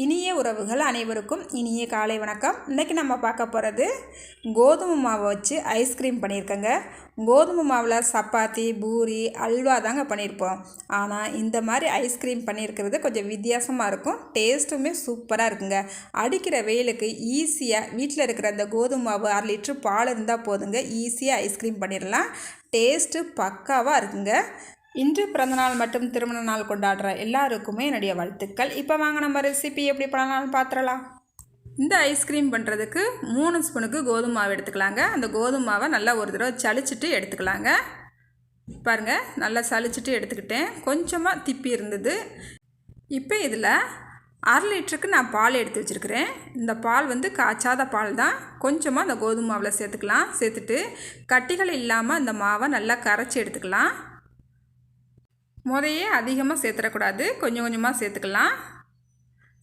இனிய உறவுகள் அனைவருக்கும் இனிய காலை வணக்கம். இன்றைக்கி நம்ம பார்க்க போகிறது கோதுமை மாவை வச்சு ஐஸ்கிரீம் பண்ணியிருக்கேங்க. கோதுமை மாவில் சப்பாத்தி பூரி அல்வா தாங்க பண்ணியிருப்போம். ஆனால் இந்த மாதிரி ஐஸ்கிரீம் பண்ணியிருக்கிறது கொஞ்சம் வித்தியாசமாக இருக்கும். டேஸ்ட்டுமே சூப்பராக இருக்குங்க. அடிக்கிற வெயிலுக்கு ஈஸியாக வீட்டில் இருக்கிற அந்த கோதுமை மாவு அரை லிட்ரு பால் இருந்தால் போதுங்க. ஈஸியாக ஐஸ்கிரீம் பண்ணிடலாம். டேஸ்ட்டு பக்காவாக இருக்குங்க. இன்று பிறந்தநாள் மற்றும் திருமண நாள் கொண்டாடுற எல்லாருக்குமே என்னுடைய வாழ்த்துக்கள். இப்போ வாங்க நம்ம ரெசிபி எப்படி பண்ணலாம்னு பார்த்துடலாம் இந்த ஐஸ்கிரீம் பண்ணுறதுக்கு மூணு ஸ்பூனுக்கு கோதுமை மாவு எடுத்துக்கலாங்க. அந்த கோதுமை மாவை நல்லா ஒரு தடவை சளிச்சிட்டு எடுத்துக்கலாங்க. பாருங்கள் நல்லா சளிச்சிட்டு எடுத்துக்கிட்டேன். கொஞ்சமாக திப்பி இருந்தது. இப்போ இதில் அரை லிட்டருக்கு நான் பால் எடுத்து வச்சுருக்கிறேன். இந்த பால் வந்து காய்ச்சாத பால் தான். கொஞ்சமாக அந்த கோதுமை மாவில் சேர்த்துக்கலாம். சேர்த்துட்டு கட்டிகள் இல்லாமல் அந்த மாவை நல்லா கரைச்சி எடுத்துக்கலாம். முதையே அதிகமாக சேர்த்துடக்கூடாது. கொஞ்சம் கொஞ்சமாக சேர்த்துக்கலாம்.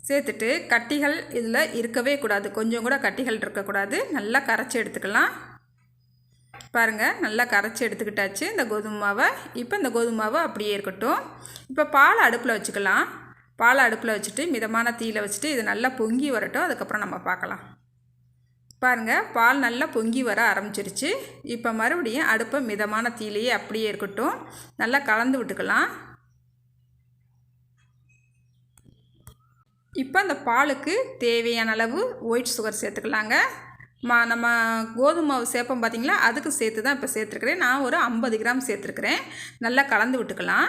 சேர்த்துட்டு கட்டிகள் இதில் இருக்கவே கூடாது. கொஞ்சம் கூட கட்டிகள் இருக்கக்கூடாது. நல்லா கரைச்சி எடுத்துக்கலாம். பாருங்கள் நல்லா கரைச்சி எடுத்துக்கிட்டாச்சு இந்த கோதுமை மாவை. இப்போ இந்த கோதுமை மாவை அப்படியே இருக்கட்டும். இப்போ பால் அடுப்பில் வச்சுக்கலாம். பால் அடுப்பில் வச்சுட்டு மிதமான தீயில் வச்சுட்டு இது நல்லா பொங்கி வரட்டும். அதுக்கப்புறம் நம்ம பார்க்கலாம். பாருங்கள் பால் நல்லா பொங்கி வர ஆரம்பிச்சிருச்சு. இப்போ மறுபடியும் அடுப்பை மிதமான தீலையே அப்படியே இருக்கட்டும். நல்லா கலந்து விட்டுக்கலாம். இப்போ அந்த பாலுக்கு தேவையான அளவு ஒயிட் சுகர் சேர்த்துக்கலாங்க. மா நம்ம கோதுமை மாவு சேர்ப்போம் பார்த்திங்களா அதுக்கு சேர்த்து தான் இப்போ சேர்த்துருக்குறேன். நான் ஒரு ஐம்பது கிராம் சேர்த்துருக்குறேன். நல்லா கலந்து விட்டுக்கலாம்.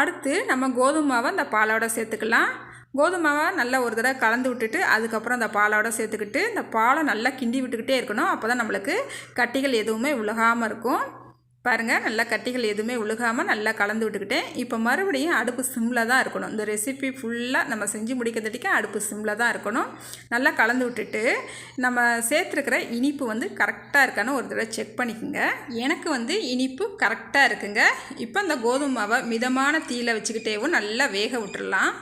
அடுத்து நம்ம கோதுமை மாவை அந்த பாலோட சேர்த்துக்கலாம். கோதுமாவை நல்லா ஒரு தடவை கலந்து விட்டுட்டு அதுக்கப்புறம் அந்த பாலோட சேர்த்துக்கிட்டு இந்த பாலை நல்லா கிண்டி விட்டுக்கிட்டே இருக்கணும். அப்போ தான் நம்மளுக்கு கட்டிகள் எதுவுமே உழுகாமல் இருக்கும். பாருங்கள் நல்லா கட்டிகள் எதுவுமே உழுகாமல் நல்லா கலந்து விட்டுக்கிட்டேன். இப்போ மறுபடியும் அடுப்பு சிம்மில் தான் இருக்கணும். இந்த ரெசிபி ஃபுல்லாக நம்ம செஞ்சு முடிக்கிறதுக்கு அடுப்பு சிம்மில் தான் இருக்கணும். நல்லா கலந்து விட்டுட்டு நம்ம சேர்த்துருக்கிற இனிப்பு வந்து கரெக்டாக இருக்கான்னு ஒரு தடவை செக் பண்ணிக்கோங்க. எனக்கு வந்து இனிப்பு கரெக்டாக இருக்குங்க. இப்போ அந்த கோதுமை மாவை மிதமான தீயில் வச்சுக்கிட்டேவும் நல்லா வேக விட்டுடலாம்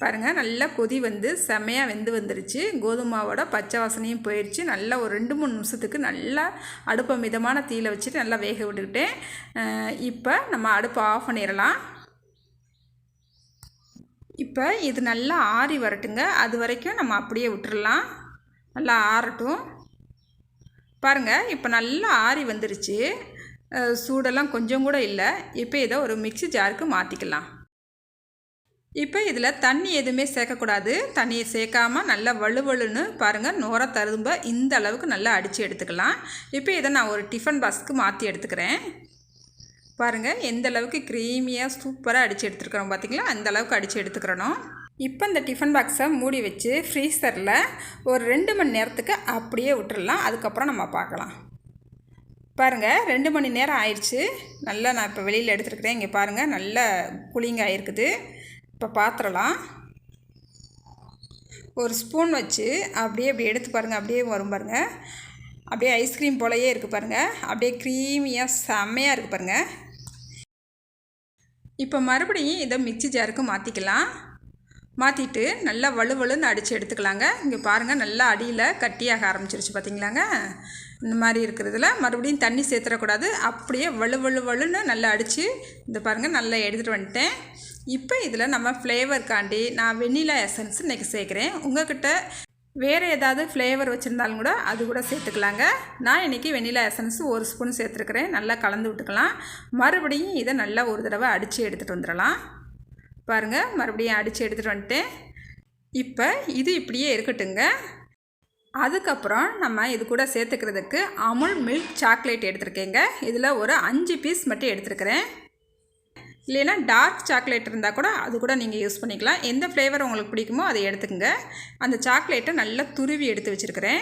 பாருங்கள் நல்லா கொதி வந்து செமையாக வெந்து வந்துருச்சு. கோதுமாவோட பச்சை வாசனையும் போயிடுச்சு நல்லா ஒரு ரெண்டு மூணு நிமிஷத்துக்கு நல்லா அடுப்பை மிதமான தீயில் வச்சுட்டு நல்லா வேக விட்டுக்கிட்டேன். இப்போ நம்ம அடுப்பை ஆஃப் பண்ணிடலாம். இப்போ இது நல்லா ஆறி வரட்டுங்க. அது வரைக்கும் நம்ம அப்படியே விட்டுறலாம். நல்லா ஆறட்டும். பாருங்கள் இப்போ நல்லா ஆறி வந்துருச்சு. சூடெல்லாம் கொஞ்சம் கூட இல்லை. இப்போ இதை ஒரு மிக்சி ஜாருக்கு மாற்றிக்கலாம் இப்போ இதில் தண்ணி எதுவுமே சேர்க்கக்கூடாது. தண்ணியை சேர்க்காமல் நல்லா வலுவலுன்னு பாருங்கள் நோர தரும்ப இந்த அளவுக்கு நல்லா அடித்து எடுத்துக்கலாம். இப்போ இதை நான் ஒரு டிஃபன் பாக்ஸ்க்கு மாற்றி எடுத்துக்கிறேன். பாருங்கள் எந்த அளவுக்கு க்ரீமியாக சூப்பராக அடித்து எடுத்துருக்குறோம் பார்த்திங்களா அந்த அளவுக்கு அடித்து எடுத்துக்கிறணும். இப்போ இந்த டிஃபன் பாக்ஸை மூடி வச்சு ஃப்ரீசரில் ஒரு ரெண்டு மணி நேரத்துக்கு அப்படியே விட்டுடலாம் அதுக்கப்புறம் நம்ம பார்க்கலாம். பாருங்கள் ரெண்டு மணி நேரம் ஆயிடுச்சு. நல்லா நான் இப்போ வெளியில் எடுத்துருக்குறேன். இங்கே பாருங்கள் நல்ல கூலிங் ஆகிருக்குது இப்போ பாத்திரலாம். ஒரு ஸ்பூன் வச்சு அப்படியே அப்படி எடுத்து பாருங்கள் அப்படியே வரும் பாருங்கள் அப்படியே ஐஸ்கிரீம் போலயே இருக்குது பாருங்கள் அப்படியே க்ரீமியாக செம்மையாக இருக்குது பாருங்கள் இப்போ மறுபடியும் இதை மிக்சி ஜாருக்கு மாற்றிக்கலாம் மாற்றிட்டு நல்லா வலுவலுன்னு அடித்து எடுத்துக்கலாங்க. இங்கே பாருங்கள் நல்லா அடியில் கட்டியாக ஆரம்பிச்சிருச்சு பார்த்தீங்களாங்க இந்த மாதிரி இருக்கிறதுல மறுபடியும் தண்ணி சேர்த்துடக்கூடாது. அப்படியே வலு வலு வலுன்னு நல்லா அடித்து இந்த பாருங்கள் நல்லா எடுத்துகிட்டு வந்துட்டேன். இப்போ இதில் நம்ம ஃப்ளேவர்க்காண்டி நான் வெண்ணிலா எசன்ஸ் இன்றைக்கி சேர்க்குறேன். உங்கள்கிட்ட வேறு ஏதாவது ஃப்ளேவர் வச்சுருந்தாலும் கூட அது கூட சேர்த்துக்கலாங்க. நான் இன்றைக்கி வெண்ணிலா எசன்ஸ் ஒரு ஸ்பூன் சேர்த்துருக்குறேன். நல்லா கலந்து விட்டுக்கலாம். மறுபடியும் இதை நல்லா ஒரு தடவை அடித்து எடுத்துகிட்டு வந்துடலாம். பாருங்கள் மறுபடியும் அடித்து எடுத்துகிட்டு வந்துட்டேன். இப்போ இது இப்படியே இருக்கட்டுங்க. அதுக்கப்புறம் நம்ம இது கூட சேர்த்துக்கிறதுக்கு அமுல் மில்க் சாக்லேட் எடுத்துருக்கேங்க. இதில் ஒரு அஞ்சு பீஸ் மட்டும் எடுத்துருக்கிறேன். இல்லைன்னா டார்க் சாக்லேட் இருந்தால் கூட அது கூட நீங்கள் யூஸ் பண்ணிக்கலாம். எந்த ஃப்ளேவர் உங்களுக்கு பிடிக்குமோ அதை எடுத்துக்கோங்க. அந்த சாக்லேட்டை நல்லா துருவி எடுத்து வச்சுருக்கிறேன்.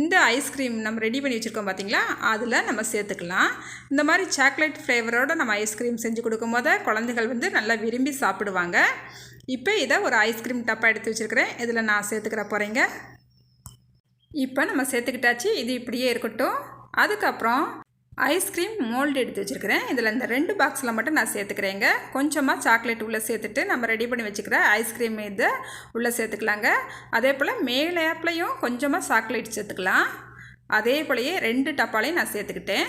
இந்த ஐஸ்கிரீம் நம்ம ரெடி பண்ணி வச்சுருக்கோம் பார்த்தீங்களா அதில் நம்ம சேர்த்துக்கலாம். இந்த மாதிரி சாக்லேட் ஃப்ளேவரோடு நம்ம ஐஸ்கிரீம் செஞ்சு கொடுக்கும் போது குழந்தைகள் வந்து நல்லா விரும்பி சாப்பிடுவாங்க. இப்போ இதை ஒரு ஐஸ்கிரீம் டப்பாக எடுத்து வச்சுருக்கிறேன். இதில் நான் சேர்த்துக்கிற போகிறேங்க இப்போ நம்ம சேர்த்துக்கிட்டாச்சு. இது இப்படியே இருக்கட்டும். அதுக்கப்புறம் ஐஸ்கிரீம் மோல்டு எடுத்து வச்சுருக்கிறேன். இதில் இந்த ரெண்டு பாக்ஸில் மட்டும் நான் சேர்த்துக்கிறேங்க. கொஞ்சமாக சாக்லேட் உள்ளே சேர்த்துட்டு நம்ம ரெடி பண்ணி வச்சுக்கிற ஐஸ்கிரீம் இது உள்ளே சேர்த்துக்கலாங்க. அதே போல் மேல் ஆப்லையும் கொஞ்சமாக சாக்லேட் சேர்த்துக்கலாம். அதே போலயே ரெண்டு டப்பாலையும் நான் சேர்த்துக்கிட்டேன்.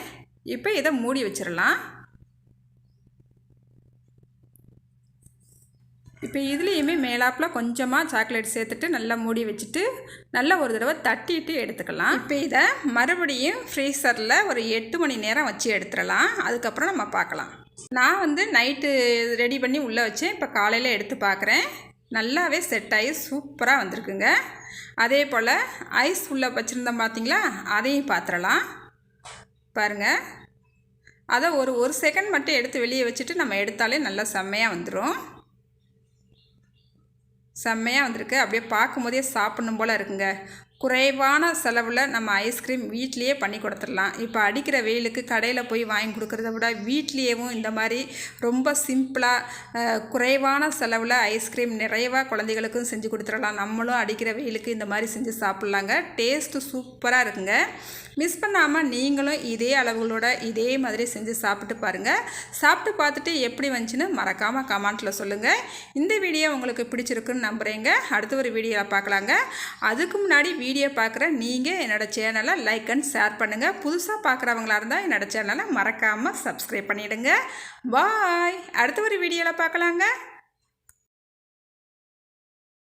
இப்போ இதை மூடி வச்சிடலாம். இப்போ இதுலேயுமே மேலாப்பில் கொஞ்சமாக சாக்லேட் சேர்த்துட்டு நல்லா மூடி வச்சுட்டு நல்லா ஒரு தடவை தட்டிட்டு எடுத்துக்கலாம். இப்போ இதை மறுபடியும் ஃப்ரீசரில் ஒரு எட்டு மணி நேரம் வச்சு எடுத்துடலாம். அதுக்கப்புறம் நம்ம பார்க்கலாம். நான் வந்து நைட்டு ரெடி பண்ணி உள்ளே வச்சேன். இப்போ காலையில் எடுத்து பார்க்குறேன். நல்லாவே செட் ஆகி சூப்பராக வந்திருக்குங்க. அதே போல் ஐஸ் உள்ளே வச்சுருந்தோம் பார்த்தீங்களா? அதையும் பார்த்துடலாம் பாருங்கள் அதை ஒரு ஒரு செகண்ட் மட்டும் எடுத்து வெளியே வச்சுட்டு நம்ம எடுத்தாலே நல்லா செம்மையாக வந்துடும் செம்மையாக வந்திருக்கு. அப்படியே பார்க்கும்போதே சாப்பிடணும் போல் இருக்குங்க. குறைவான செலவில் நம்ம ஐஸ்கிரீம் வீட்லேயே பண்ணி கொடுத்துடலாம். இப்போ அடிக்கிற வெயிலுக்கு கடையில் போய் வாங்கி கொடுக்குறத விட வீட்லேயேவும் இந்த மாதிரி ரொம்ப சிம்பிளாக குறைவான செலவில் ஐஸ்கிரீம் நிறைவாக குழந்தைகளுக்கும் செஞ்சு கொடுத்துடலாம். நம்மளும் அடிக்கிற வெயிலுக்கு இந்த மாதிரி செஞ்சு சாப்பிட்லாங்க. டேஸ்ட்டு சூப்பராக இருக்குங்க. மிஸ் பண்ணாமல் நீங்களும் இதே அளவுகளோட இதே மாதிரி செஞ்சு சாப்பிட்டு பாருங்கள் சாப்பிட்டு பார்த்துட்டு எப்படி வந்துச்சுன்னு மறக்காமல் கமெண்ட்டில் சொல்லுங்கள் இந்த வீடியோ உங்களுக்கு பிடிச்சிருக்குன்னு நம்புகிறேங்க அடுத்த ஒரு வீடியோவில் பார்க்கலாங்க. அதுக்கு முன்னாடி வீடியோ பார்க்குற நீங்கள் என்னோடய சேனலை லைக் அண்ட் ஷேர் பண்ணுங்கள் புதுசாக பார்க்குறவங்களா இருந்தால் என்னோடய சேனலை மறக்காமல் சப்ஸ்கிரைப் பண்ணிவிடுங்க பாய் அடுத்த ஒரு வீடியோவில் பார்க்கலாங்க.